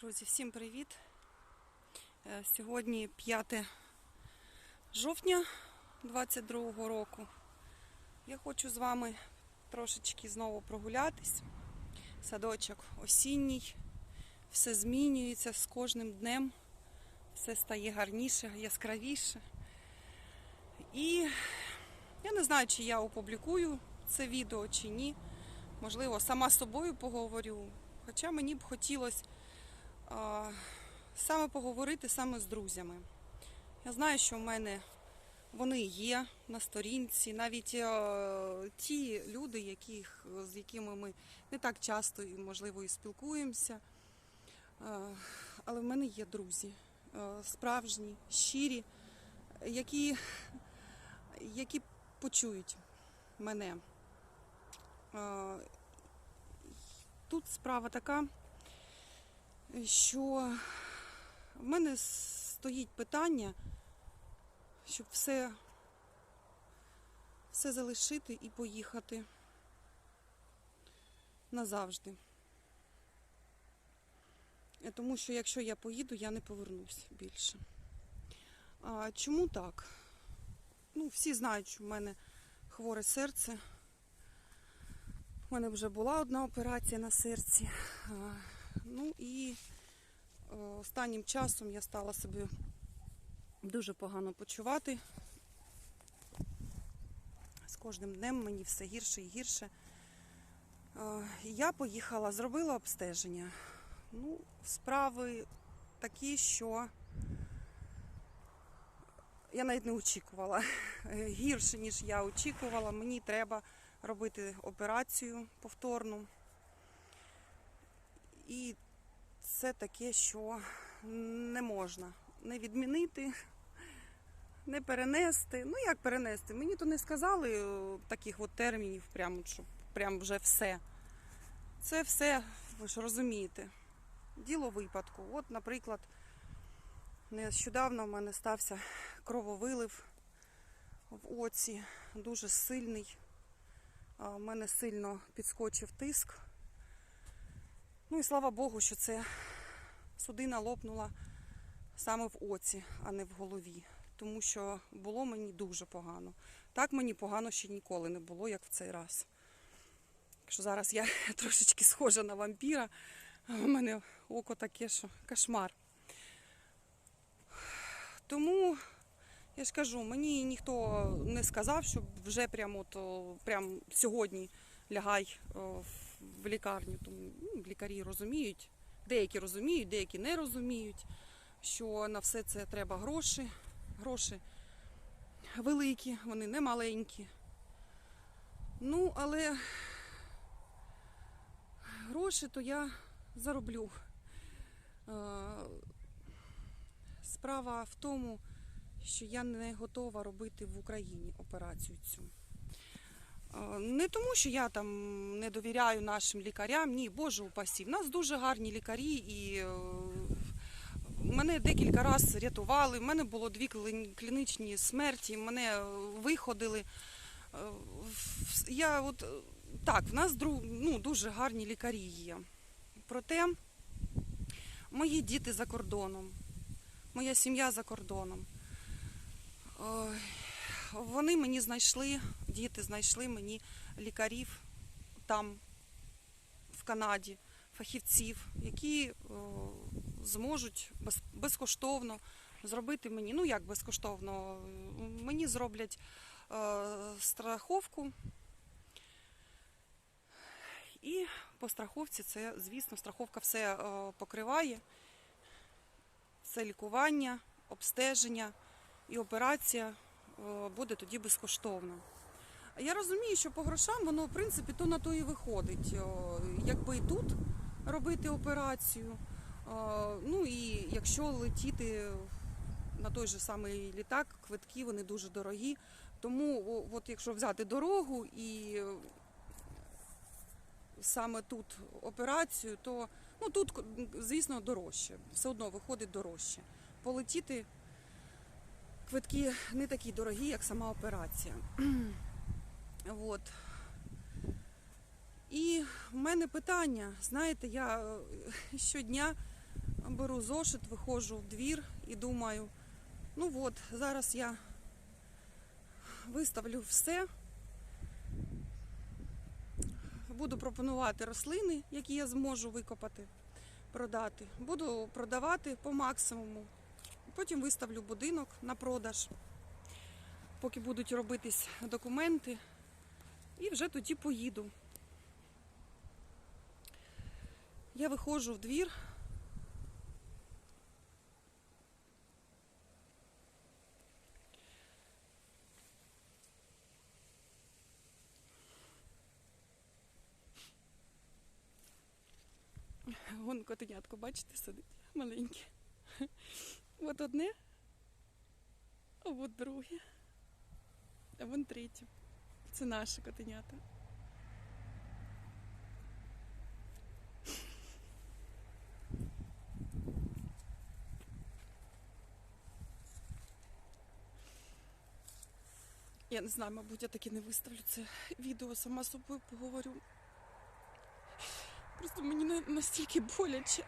Друзі, всім привіт! Е, Сьогодні 5 жовтня 22 року. Я хочу з вами трошечки знову прогулятись. Садочок осінній, все змінюється з кожним днем, все стає гарніше, яскравіше. І я не знаю, чи я опублікую це відео чи ні. Можливо, сама з собою поговорю. Хоча мені б хотілося саме поговорити саме з друзями. Я знаю, що в мене вони є на сторінці, навіть ті люди, яких, з якими ми не так часто і, можливо, і спілкуємося. Але в мене є друзі, справжні, щирі, які, які почують мене. Тут справа така, що в мене стоїть питання, щоб все, все залишити і поїхати назавжди. Е, Тому що якщо я поїду, я не повернусь більше. А чому так? Ну, всі знають, що в мене хворе серце. У мене вже була одна операція на серці. Ну і е, останнім часом я стала себе дуже погано почувати. З кожним днем мені все гірше і гірше. Е, Я поїхала, зробила обстеження. Ну, справи такі, що я навіть не очікувала. Гірше, ніж я очікувала. Мені треба робити операцію повторну. І це таке, що не можна не відмінити, не перенести. Ну як перенести? Мені то не сказали е, таких от термінів, прямо, що прям вже все. Це все, ви ж розумієте, діло випадку. От, наприклад, нещодавно в мене стався крововилив в оці, дуже сильний. У мене сильно підскочив тиск. Ну і слава Богу, що це судина лопнула саме в оці, а не в голові. Тому що було мені дуже погано. Так мені погано ще ніколи не було, як в цей раз. Якщо зараз я трошечки схожа на вампіра, в мене око таке, що кошмар. Тому я ж кажу, мені ніхто не сказав, що вже прямо то прям сьогодні лягай о, в лікарню. Тому ну, лікарі розуміють, деякі розуміють, деякі не розуміють, що на все це треба гроші. Гроші великі, вони не маленькі. Ну, але гроші то я зароблю. Е, Справа в тому, що я не готова робити в Україні операцію цю. Е, Не тому, що я там не довіряю нашим лікарям, ні, Боже упасі. В нас дуже гарні лікарі і е, мене декілька разів рятували. В мене було дві клін- клінічні смерті, мене е, виходили. Я от, так, в нас ну, дуже гарні лікарі є. Проте мої діти за кордоном, моя сім'я за кордоном. Вони мені знайшли, діти знайшли мені лікарів там, в Канаді, фахівців, які зможуть безкоштовно зробити мені, ну як безкоштовно, мені зроблять е, страховку. І по страховці це, звісно, страховка все е, покриває. Це лікування, обстеження і операція е, буде тоді безкоштовно. Я розумію, що по грошам воно, в принципі, то на то і виходить. Якби і тут робити операцію, ну і якщо летіти на той же самий літак, квитки вони дуже дорогі. Тому, от якщо взяти дорогу і саме тут операцію, то ну тут, звісно, дорожче. Все одно виходить дорожче. Полетіти квитки не такі дорогі, як сама операція. От. І в мене питання, знаєте, я е, щодня беру зошит, виходжу в двір і думаю, ну от, зараз я виставлю все. Буду пропонувати рослини, які я зможу викопати, продати. Буду продавати по максимуму. Потім виставлю будинок на продаж, поки будуть робитись документи. І вже тоді поїду. Я виходжу в двір. Вон котенятко, бачите, сидить маленьке. От одне, а от друге, а вон третє. Це наші котенята. Я не знаю, мабуть, я таки не виставлю це відео, сама собою поговорю. Просто мені настільки боляче.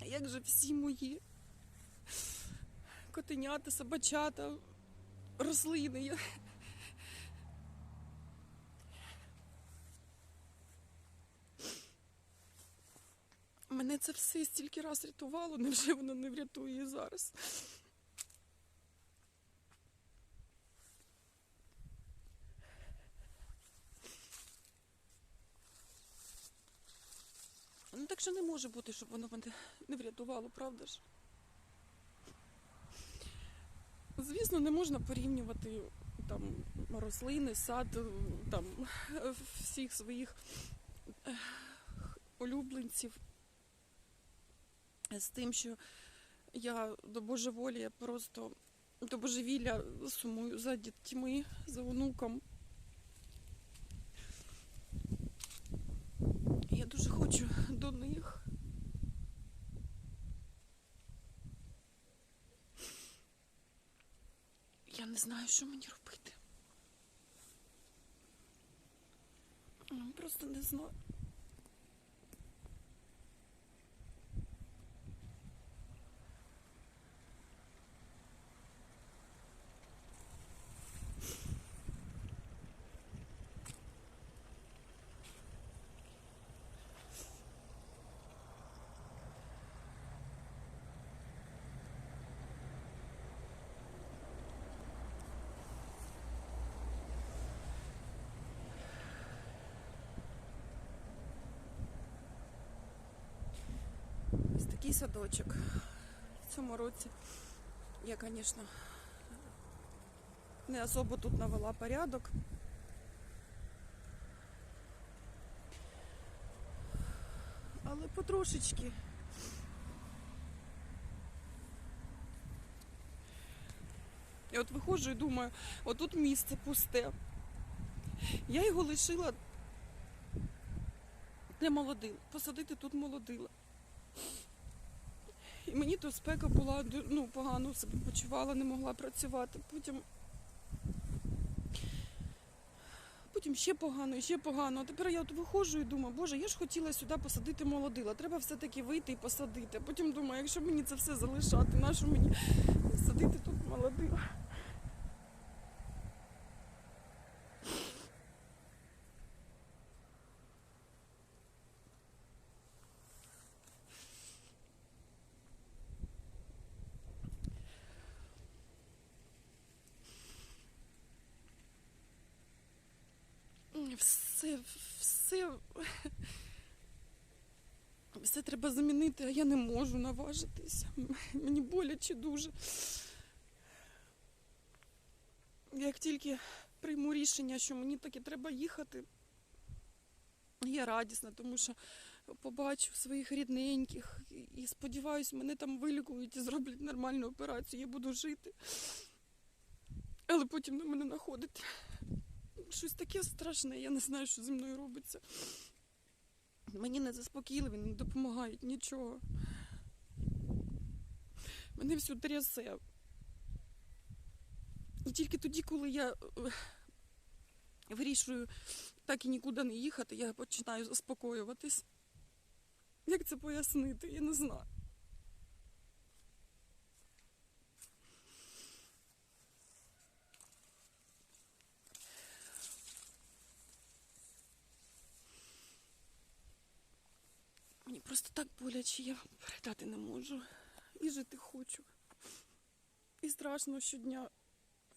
Як же всі мої котенята, собачата, рослини. Мене це все стільки раз рятувало, невже воно не врятує зараз? Ну так що не може бути, щоб воно мене не врятувало, правда ж? Звісно, не можна порівнювати там рослини, сад, там всіх своїх улюбленців з тим, що я до божеволія просто до божевілля сумую за дітьми, за онуком. Я дуже хочу до них. Я не знаю, що мені робити. Просто не знаю. Такий садочок. В цьому році я, звісно, не особо тут навела порядок. Але потрошечки. Я от виходжу і думаю, отут місце пусте. Я його лишила для молодил. Посадити тут молодила. І мені то спека була ну, погано себе почувала, не могла працювати. Потім, потім ще погано, ще погано. А тепер я от виходжу і думаю, боже, я ж хотіла сюди посадити молодила. Треба все-таки вийти і посадити. А потім думаю, якщо мені це все залишати, нащо мені садити тут молодила? Все, все, все треба замінити, а я не можу наважитися. Мені боляче дуже. Як тільки прийму рішення, що мені таки треба їхати, я радісна, тому що побачу своїх рідненьких і сподіваюся, мене там вилікують і зроблять нормальну операцію, я буду жити. Але потім на мене находить щось таке страшне, я не знаю, що зі мною робиться. Мені не заспокійливі, не допомагають нічого. Мене всю трясе. І тільки тоді, коли я е, вирішую так і нікуди не їхати, я починаю заспокоюватись. Як це пояснити, я не знаю. Просто так боляче, я передати не можу. І жити хочу. І страшно щодня,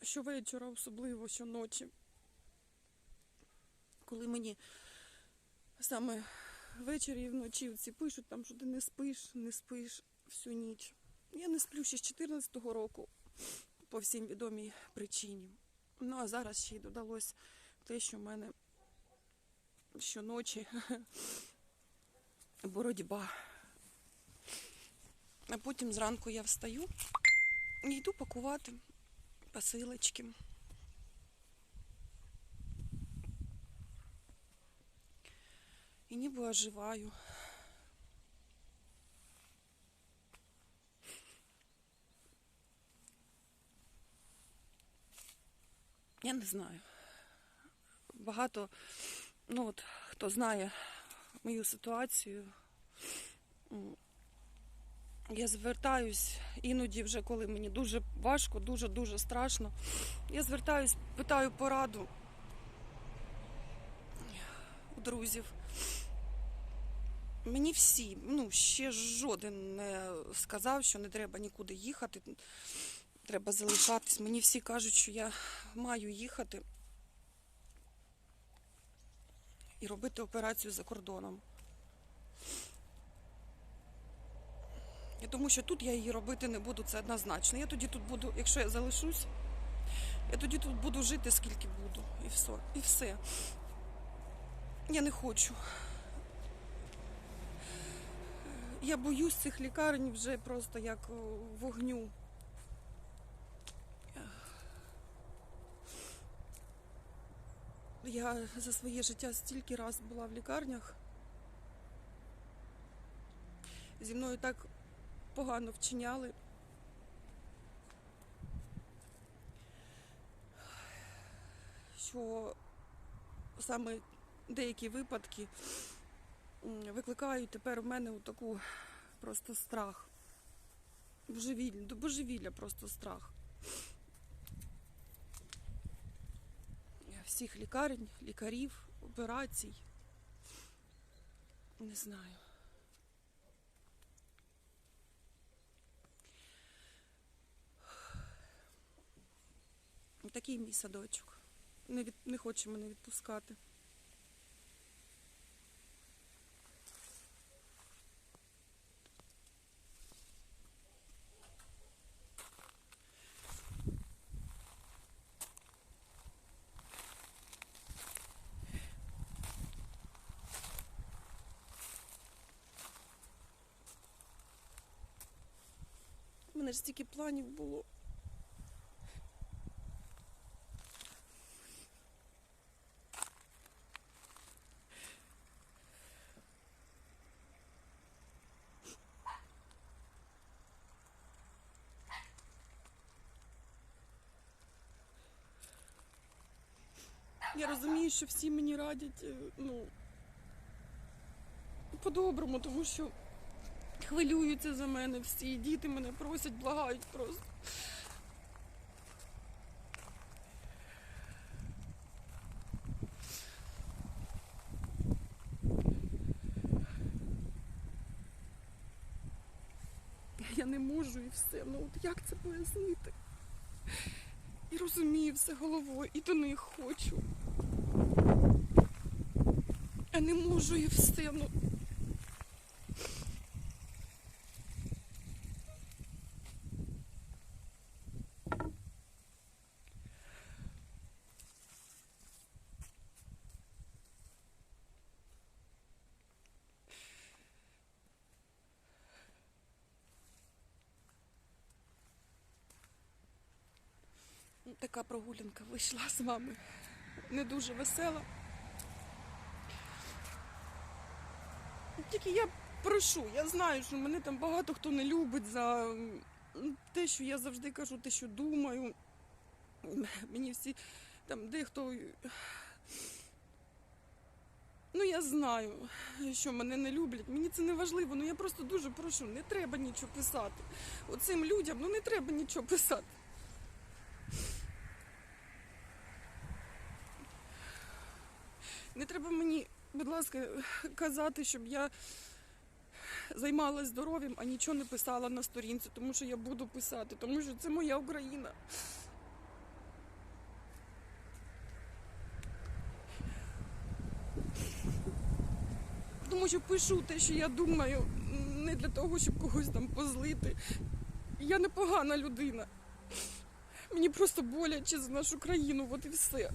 щовечора, особливо щоночі. Коли мені саме ввечері і вночі пишуть, там, що ти не спиш, не спиш всю ніч. Я не сплю ще з 14-го року по всім відомій причині. Ну а зараз ще й додалось те, що в мене щоночі боротьба. А потім зранку я встаю і йду пакувати посилочки. І ніби оживаю. Я не знаю. Багато, ну от, хто знає мою ситуацію, я звертаюсь іноді, вже коли мені дуже важко, дуже-дуже страшно. Я звертаюсь, питаю пораду у друзів. Мені всі, ну, ще жоден не сказав, що не треба нікуди їхати, треба залишатись. Мені всі кажуть, що я маю їхати і робити операцію за кордоном. І тому що тут я її робити не буду, це однозначно. Я тоді тут буду, якщо я залишусь, я тоді тут буду жити скільки буду. І все. І все. Я не хочу. Я боюсь цих лікарень вже просто як вогню. Я за своє життя стільки раз була в лікарнях. Зі мною так погано вчиняли. Що саме деякі випадки викликають тепер в мене таку просто страх. Божевілля, до божевілля просто страх. Всіх лікарень, лікарів, операцій. Не знаю. Такий мій садочок. Не, від, не хоче мене відпускати. Мене ж стільки планів було. Я розумію, що всі мені радять, е, ну, по-доброму, тому що хвилюються за мене всі, діти мене просять, благають просто. Я не можу і все. Ну от як це пояснити? І розумію все головою, і до них хочу. А не можу і все. Ну. Така прогулянка вийшла з вами. Не дуже весела. Тільки я прошу, я знаю, що мене там багато хто не любить за те, що я завжди кажу, те, що думаю. Мені всі там дехто Ну я знаю, що мене не люблять. Мені це не важливо. Ну я просто дуже прошу, не треба нічого писати. Оцим людям ну не треба нічого писати. Не треба мені, будь ласка, казати, щоб я займалась здоров'ям, а нічого не писала на сторінці, тому що я буду писати, тому що це моя Україна. Тому що пишу те, що я думаю, не для того, щоб когось там позлити. Я непогана людина. Мені просто боляче за нашу країну, от і все.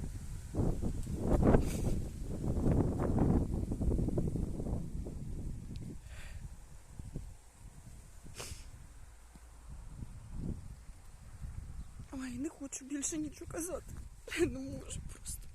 Ой, не хочу більше нічого казати. Не можу просто.